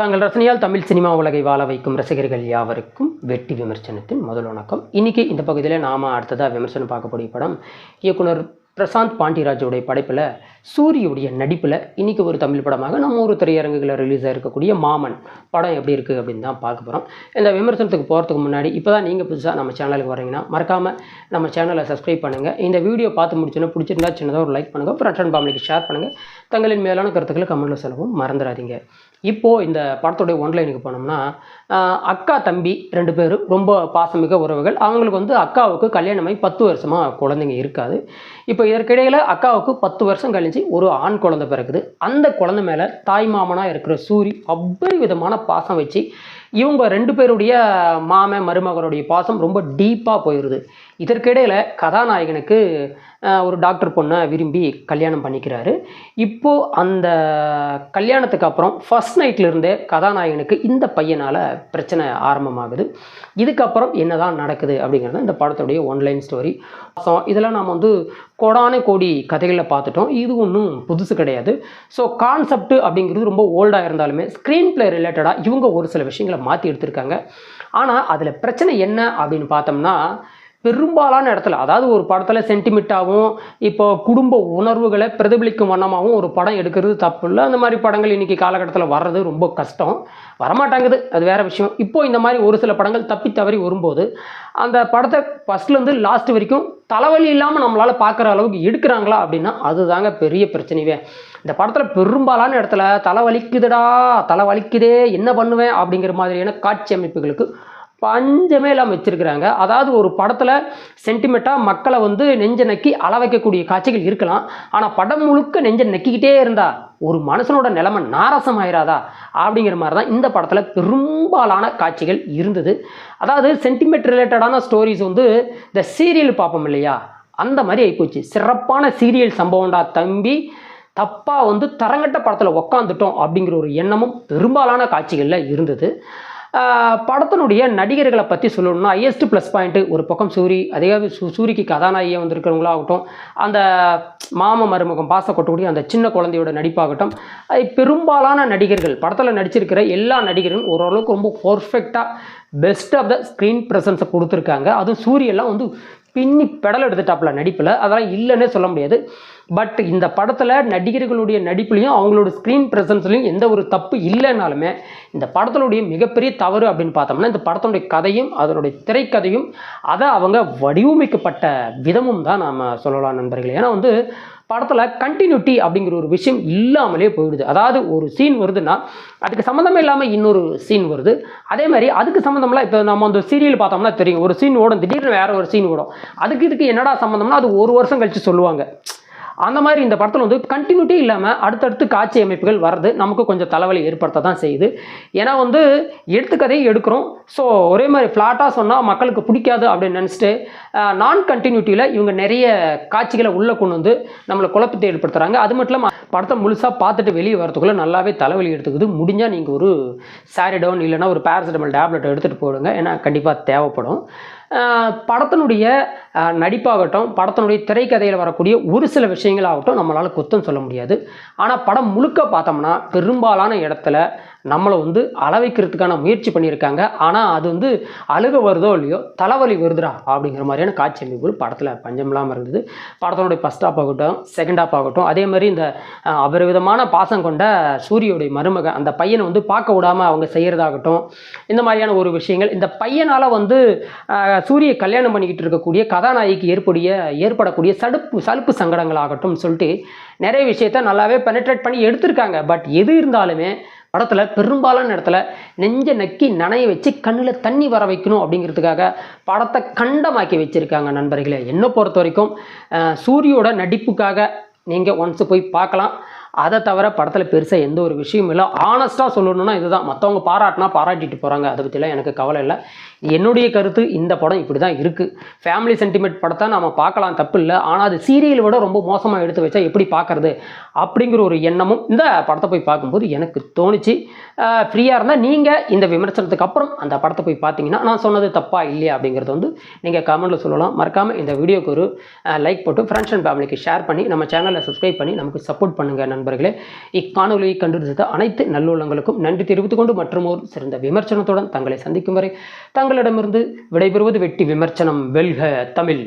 தாங்கள் ரசனையால் தமிழ் சினிமா உலகை வாழ வைக்கும் ரசிகர்கள் யாவருக்கும் வெட்டி விமர்சனத்தின் முதல் வணக்கம். இன்னைக்கு இந்த பகுதியில் நாம அடுத்ததாக விமர்சனம் பார்க்கக்கூடிய படம் இயக்குனர் பிரசாந்த் பாண்டியராஜோடைய படைப்பில் சூரியுடைய நடிப்பில் இன்னைக்கு ஒரு தமிழ் படமாக நம்ம ஒரு திரையரங்குகளில் ரிலீஸ் ஆகிருக்கக்கூடிய மாமன் படம் எப்படி இருக்குது அப்படின்னு தான் பார்க்க போகிறோம் இந்த விமர்சனத்துக்கு போகிறதுக்கு முன்னாடி இப்போ தான் நீங்கள் புதுசாக நம்ம சேனலுக்கு வரீங்கன்னா மறக்காமல் நம்ம சேனலை சப்ஸ்கிரைப் பண்ணுங்கள் இந்த வீடியோ பார்த்து முடிச்சோன்னா பிடிச்சிருந்தா சின்னதாக ஒரு லைக் பண்ணுங்கள் ஃப்ரெண்ட்ஸ் அண்ட் ஃபேமிலிக்கு ஷேர் பண்ணுங்கள் தங்களின் மேலான கருத்துக்களை கமெண்ட்டில் சொல்லவும் மறந்துடாதீங்க. இப்போது இந்த படத்துடைய ஒன்லைனுக்கு போனோம்னா அக்கா தம்பி ரெண்டு பேரும் ரொம்ப பாசமிக்க உறவுகள். அவங்களுக்கு வந்து அக்காவுக்கு கல்யாணமாகி பத்து வருஷமாக குழந்தைங்க இருக்காது. இப்போ இதற்கிடையில் அக்காவுக்கு பத்து வருஷம் கழிஞ்சு ஒரு ஆண் குழந்தை பிறக்குது. அந்த குழந்தை மேலே தாய் மாமனாக இருக்கிற சூரி அபரிவிதமான பாசம் வச்சு இவங்க ரெண்டு பேருடைய மாமன் மருமகனுடைய பாசம் ரொம்ப டீப்பாக போயிடுது இதற்கிடையில் கதாநாயகனுக்கு ஒரு டாக்டர் பொண்ணை விரும்பி கல்யாணம் பண்ணிக்கிறாரு. இப்போது அந்த கல்யாணத்துக்கு அப்புறம் ஃபர்ஸ்ட் நைட்லேருந்தே கதாநாயகனுக்கு இந்த பையனால் பிரச்சனை ஆரம்பமாகுது. இதுக்கப்புறம் என்னதான் நடக்குது அப்படிங்கிறது இந்த படத்துடைய ஒன்லைன் ஸ்டோரி ஸோ இதெல்லாம் நாம் வந்து கொடானே கோடி கதைகளில் பார்த்துட்டோம். இது ஒன்றும் புதுசு கிடையாது. ஸோ கான்செப்ட் அப்படிங்கிறது ரொம்ப ஓல்டாக இருந்தாலுமே ஸ்க்ரீன் பிளே ரிலேட்டடாக இவங்க ஒரு சில விஷயங்களை மாற்றி எடுத்திருக்காங்க. ஆனால் அதில் பிரச்சனை என்ன அப்படின்னு பார்த்தோம்னா பெரும்பாலான இடத்துல அதாவது ஒரு படத்தில் சென்டிமெண்ட்டாகவும் இப்போ குடும்ப உணர்வுகளை பிரதிபலிக்கும் வண்ணமாகவும் ஒரு படம் எடுக்கிறது தப்பு இல்லை. அந்த மாதிரி படங்கள் இன்றைக்கி காலகட்டத்தில் வர்றது ரொம்ப கஷ்டம். வரமாட்டாங்குது. அது வேறு விஷயம். இப்போ இந்த மாதிரி ஒரு சில படங்கள் தப்பி தவறி வரும்போது அந்த படத்தை ஃபஸ்ட்லேருந்து லாஸ்ட் வரைக்கும் தலைவலி இல்லாமல் நம்மளால் பார்க்குற அளவுக்கு எடுக்கிறாங்களா அப்படின்னா அதுதாங்க பெரிய பிரச்சனையே இந்த படத்தில் பெரும்பாலான இடத்துல தலை வலிக்குதுடா தலை வலிக்குதே என்ன பண்ணுவேன் அப்படிங்கிற மாதிரியான காட்சி அமைப்புகளுக்கு பஞ்சமே இல்லாமல் வச்சுருக்கிறாங்க. அதாவது ஒரு படத்தில் சென்டிமெண்ட்டாக மக்களை வந்து நெஞ்ச நக்கி அள வைக்கக்கூடிய காட்சிகள் இருக்கலாம். ஆனால் படம் முழுக்க நெஞ்ச நக்கிக்கிட்டே இருந்தா ஒரு மனுஷனோட நிலைமை நாரசம் ஆயிராதா அப்படிங்கிற மாதிரி தான் இந்த படத்தில் பெரும்பாலான காட்சிகள் இருந்தது. அதாவது சென்டிமெண்ட் ரிலேட்டடான ஸ்டோரிஸ் வந்து இந்த சீரியல் பார்ப்போம் இல்லையா? அந்த மாதிரி ஆகிப்போச்சு சிறப்பான சீரியல் சம்பவம்டா தம்பி. தப்பாக வந்து தரங்கட்ட படத்தில் உக்காந்துட்டோம் அப்படிங்கிற ஒரு எண்ணமும் பெரும்பாலான காட்சிகளில் இருந்தது. படத்தினுடைய நடிகர்களை பற்றி சொல்லணும்னா ஹையஸ்ட் ப்ளஸ் பாயிண்ட்டு ஒரு பக்கம் சூரி அதே சூ சூரிக்கு கதாநாயகியாக வந்திருக்கிறவங்களாகட்டும் அந்த மாம மருமகம் பாச கொட்டக்கூடிய அந்த சின்ன குழந்தையோட நடிப்பாகட்டும் அது பெரும்பாலான நடிகர்கள் படத்தில் நடிச்சிருக்கிற எல்லா நடிகர்களும் ஓரளவுக்கு ரொம்ப பர்ஃபெக்டாக பெஸ்ட் ஆஃப் த ஸ்க்ரீன் ப்ரெசன்ஸை கொடுத்துருக்காங்க. அதுவும் சூரியெல்லாம் வந்து பின்னி பெடல் எடுத்துட்டாப்புல நடிப்பில். அதெல்லாம் இல்லைன்னே சொல்ல முடியாது. பட் இந்த படத்தில் நடிகர்களுடைய நடிப்புலையும் அவங்களோட ஸ்க்ரீன் ப்ரெசன்ஸ்லையும் எந்த ஒரு தப்பு இல்லைனாலுமே இந்த படத்தினுடைய மிகப்பெரிய தவறு அப்படின்னு பார்த்தோம்னா இந்த படத்தினுடைய கதையும் அதனுடைய திரைக்கதையும் அதை அவங்க வடிவமைக்கப்பட்ட விதமும் தான் நாம் சொல்லலாம் நண்பர்கள். ஏன்னா வந்து படத்தில் கண்டினியூட்டி அப்படிங்கிற ஒரு விஷயம் இல்லாமலே போயிடுது. அதாவது ஒரு சீன் வருதுன்னா அதுக்கு சம்மந்தமே இல்லாமல் இன்னொரு சீன் வருது. அதே மாதிரி அதுக்கு சம்மந்தம்லாம் இப்போ நம்ம அந்த சீரியல் பார்த்தோம்னா தெரியும். ஒரு சீன் ஓடும் திடீர்னு வேற ஒரு சீன் ஓடும். அதுக்கு இதுக்கு என்னடா சம்மந்தம்னா அது ஒரு வருஷம் கழித்து சொல்லுவாங்க. அந்த மாதிரி இந்த படத்தில் வந்து கண்டினியூட்டி இல்லாமல் அடுத்தடுத்து காட்சி அமைப்புகள் வர்றது நமக்கு கொஞ்சம் தலைவலி ஏற்படுத்த தான் செய்யுது. ஏன்னா வந்து எடுத்துக்கதையும் எடுக்கிறோம். ஸோ ஒரே மாதிரி ஃப்ளாட்டாக சொன்னால் மக்களுக்கு பிடிக்காது அப்படின்னு நினச்சிட்டு நான் கண்டினியூட்டியில் இவங்க நிறைய காட்சிகளை உள்ளே கொண்டு வந்து நம்மளை குழப்பத்தை ஏற்படுத்துகிறாங்க அது மட்டும் இல்லாமல் படத்தை முழுசாக பார்த்துட்டு வெளியே வரதுக்குள்ளே நல்லாவே தலைவலி எடுத்துக்குது. முடிஞ்சால் நீங்கள் ஒரு சாரிடவுன் இல்லைனா ஒரு பேராசிட்டமல் டேப்லெட் எடுத்துகிட்டு போடுங்க. ஏன்னா கண்டிப்பாக தேவைப்படும். படத்தினுடைய நடிப்பாகட்டும் படத்தினுடைய திரைக்கதையில் வரக்கூடிய ஒரு சில விஷயங்களாகட்டும் நம்மளால் குத்தம் சொல்ல முடியாது. ஆனால் படம் முழுக்க பார்த்தோம்னா பெரும்பாலான இடத்துல நம்மளை வந்து அளவைக்கிறதுக்கான முயற்சி பண்ணியிருக்காங்க. ஆனால் அது வந்து அழுக வருதோ இல்லையோ தலைவலி வருதுடா அப்படிங்கிற மாதிரியான காட்சி அமைப்பு படத்தில் பஞ்சம் இல்லாமல் இருந்தது. படத்தினுடைய ஃபஸ்ட் ஹாப் ஆகட்டும் செகண்ட் ஹாப் ஆகட்டும் அதே மாதிரி இந்த ஆஹ், அபரிவிதமான பாசம் கொண்ட சூரியோடைய மருமகன் அந்த பையனை வந்து பார்க்க விடாமல் அவங்க செய்கிறதாகட்டும் இந்த மாதிரியான ஒரு விஷயங்கள் இந்த பையனால் வந்து சூரிய கல்யாணம் பண்ணிக்கிட்டு இருக்கக்கூடிய கதாநாயகிக்கு ஏற்படைய ஏற்படக்கூடிய சடுப்பு சலுப்பு சங்கடங்களாகட்டும் சொல்லிட்டு நிறைய விஷயத்த நல்லாவே பெனட்ரேட் பண்ணி எடுத்திருக்காங்க. பட் எது இருந்தாலுமே படத்தில் பெரும்பாலான இடத்துல நெஞ்ச நக்கி நனைய வச்சு கண்ணில் தண்ணி வர வைக்கணும் அப்படிங்கிறதுக்காக படத்தை கண்டமாக்கி வச்சுருக்காங்க நண்பர்களே. என்னை பொறுத்த வரைக்கும் சூரியோட நடிப்புக்காக நீங்கள் ஒன்ஸ் போய் பார்க்கலாம். அதை தவிர படத்தில் பெருசாக எந்த ஒரு விஷயமும் இல்லை. ஆனஸ்ட்டாக சொல்லணும்னா இதுதான். மற்றவங்க பாராட்டினா பாராட்டிட்டு போகிறாங்க அதை பற்றிலாம் எனக்கு கவலை இல்லை. என்னுடைய கருத்து இந்த படம் இப்படி தான் இருக்குது ஃபேமிலி சென்டிமெண்ட் படத்தை நம்ம பார்க்கலாம். தப்பு இல்லை. ஆனால் அது சீரியல் விட ரொம்ப மோசமாக எடுத்து வச்சா எப்படி பார்க்கறது? அப்படிங்கிற ஒரு எண்ணமும் இந்த படத்தை போய் பார்க்கும்போது எனக்கு தோணுச்சு. ஃப்ரீயாக இருந்தால் நீங்கள் இந்த விமர்சனத்துக்கு அப்புறம் அந்த படத்தை போய் பார்த்தீங்கன்னா நான் சொன்னது தப்பா இல்லையா அப்படிங்கிறது வந்து நீங்கள் கமெண்ட்டில் சொல்லலாம். மறக்காமல் இந்த வீடியோக்கு ஒரு லைக் போட்டு ஃப்ரெண்ட்ஸ் அண்ட் ஃபேமிலிக்கு ஷேர் பண்ணி நம்ம சேனலை சப்ஸ்கிரைப் பண்ணி நமக்கு சப்போர்ட் பண்ணுங்கள் நண்பர்களே இக்காணொலியை கண்டுபிடித்த அனைத்து நல்லுள்ளங்களுக்கும் நன்றி தெரிவித்துக் கொண்டு மற்றும் ஒரு சிறந்த விமர்சனத்துடன் தங்களை சந்திக்கும் வரை தங்களிடமிருந்து விடைபெறுவது வெட்டி விமர்சனம் வெல்க தமிழ்.